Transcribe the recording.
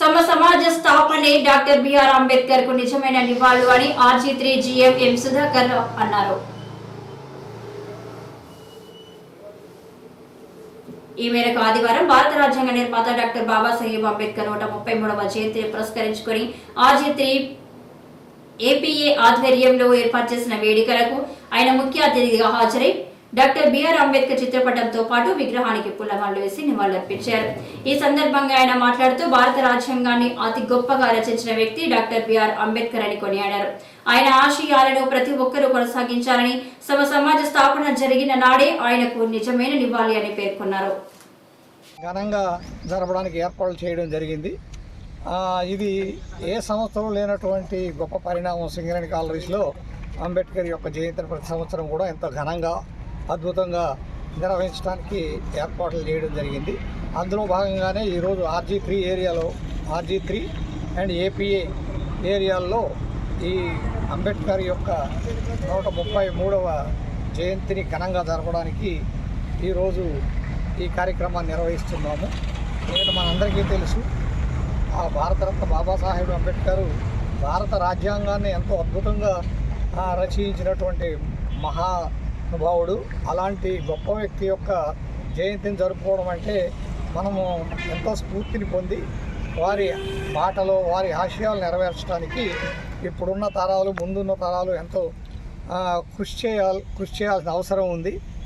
సమ సమాజ స్థాపనే doctor BR అంబేద్కర్కు నిజమైన నివాళులు అని RG three GM M Sudhakar అన్నారు. ఈ మేరకు ఆదివారం భారత రాజ్యాంగ నిర్మాత డాక్టర్ బాబాసాహెబ్ అంబేద్కర్ నూట ముప్పై మూడవ జయంతిని పురస్కరించుకొని ఆర్జీ త్రీ ఏపీఏ ఆధ్వర్యంలో ఏర్పాటు చేసిన వేడుకలకు ఆయన ముఖ్య అతిథిగా హాజరై డాక్టర్ బిఆర్ అంబేద్కర్ చిత్రపటంతో పాటు విగ్రహానికి పూలమాలలు వేసి నివాళులర్పించారు ఈ సందర్భంగా ఆయన మాట్లాడుతూ భారత రాజ్యాంగాన్ని అతి గొప్పగా రచించిన వ్యక్తి డాక్టర్ బిఆర్ అంబేద్కర్ అని కొనియాడారు. ఆయన ఆశయాలను ప్రతి ఒక్కరూ కొనసాగించాలని సమ సమాజ స్థాపన జరిగిన నాడే ఆయనకు నిజమైన నివాళి అని పేర్కొన్నారు. ఘనంగా జరపడానికి ఏర్పాట్లు చేయడం జరిగింది. ఇది ఏ సంవత్సరం లేనటువంటి గొప్ప పరిణామం సింగరేణి కాలరీస్లో అంబేద్కర్ యొక్క జయంతిని ప్రతి సంవత్సరం కూడా ఎంతో ఘనంగా అద్భుతంగా నిర్వహించడానికి ఏర్పాట్లు చేయడం జరిగింది. అందులో భాగంగానే ఈరోజు ఆర్జీ త్రీ ఏరియాలో ఆర్జీ త్రీ అండ్ ఏపీఏ ఏరియాల్లో ఈ అంబేద్కర్ యొక్క నూట ముప్పై మూడవ జయంతిని ఘనంగా జరపడానికి ఈరోజు ఈ కార్యక్రమాన్ని నిర్వహిస్తున్నాము. నేను మనందరికీ తెలుసు ఆ భారతరత్న బాబాసాహెబ్ అంబేద్కర్ భారత రాజ్యాంగాన్ని ఎంతో అద్భుతంగా రచయించినటువంటి మహా మహానుభావుడు అలాంటి గొప్ప వ్యక్తి యొక్క జయంతిని జరుపుకోవడం అంటే మనము ఎంతో స్ఫూర్తిని పొంది వారి మాటలో వారి ఆశయాలు నెరవేర్చడానికి ఇప్పుడున్న తరాలు ముందున్న తరాలు ఎంతో కృషి చేయాలి కృషి చేయాల్సిన అవసరం ఉంది.